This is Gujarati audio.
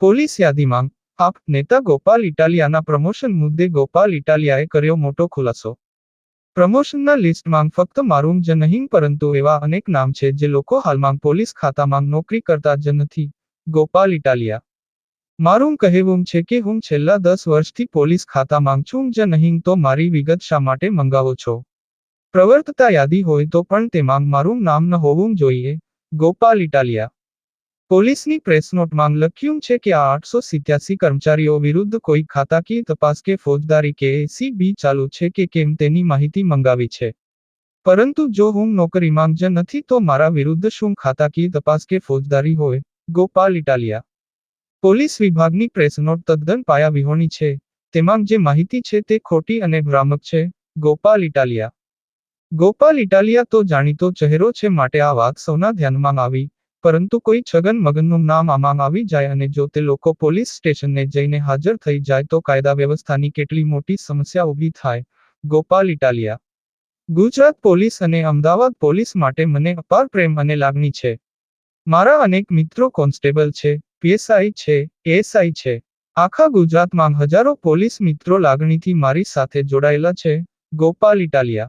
પોલીસ યાદીમાં, આપ નેતા ગોપાલ ઇટાલિયાના પ્રમોશન મુદ્દે ગોપાલ ઇટાલિયાએ કર્યો મોટો ખુલાસો. પ્રમોશનના લિસ્ટમાં ફક્ત મારું જ નહીં, પરંતુ એવા અનેક નામ છે જે લોકો હાલમાં પોલીસ ખાતામાં નોકરી કરતા જ નથી. ગોપાલ ઇટાલિયા. મારું કહેવું છે કે હું છેલ્લા દસ વર્ષથી પોલીસ ખાતામાં છું જ નહીં, તો મારી વિગત શા માટે મંગાવો છો? પ્રવર્તતા યાદી હોય તો પણ તેમાં મારું નામ ન હોવું જોઈએ. ગોપાલ ઇટાલિયા. પોલીસની પ્રેસ નોટમાં લખ્યું છે કે આ આઠસો સિત્યાસી કર્મચારીઓ વિરુદ્ધ કોઈ ખાતાકીય તપાસ કે ફોજદારી કે એસીબી ચાલુ છે કે કેમ તેની માહિતી મંગાવી છે. પરંતુ જો હું નોકરી માંગજ નથી તો મારા વિરુદ્ધ શું ખાતાકીય તપાસ કે ફોજદારી હોય? ગોપાલ ઇટાલિયા. પોલીસ વિભાગની પ્રેસ નોટ તદ્દન પાયા વિહોણી છે. તેમાં જે માહિતી છે તે ખોટી અને ભ્રામક છે. ગોપાલ ઇટાલિયા. ગોપાલ ઇટાલિયા તો જાણીતો ચહેરો છે માટે આ વાત સૌના ધ્યાનમાં આવી. પરંતુ કોઈ છગન મગનનું નામ આમાં આવી જાય અને જો તે લોકો પોલીસ સ્ટેશનને જઈને હાજર થઈ જાય તો કાયદા વ્યવસ્થાની કેટલી મોટી સમસ્યા ઊભી થાય. ગોપાલ ઇટાલિયા. ગુજરાત પોલીસ અને અમદાવાદ પોલીસ માટે મને અપાર પ્રેમ અને લાગણી છે. મારા અનેક મિત્રો કોન્સ્ટેબલ છે, પીએસઆઈ છે, એએસઆઈ છે. આખા ગુજરાતમાં હજારો પોલીસ મિત્રો લાગણીથી મારી સાથે જોડાયેલા છે. ગોપાલ ઇટાલિયા.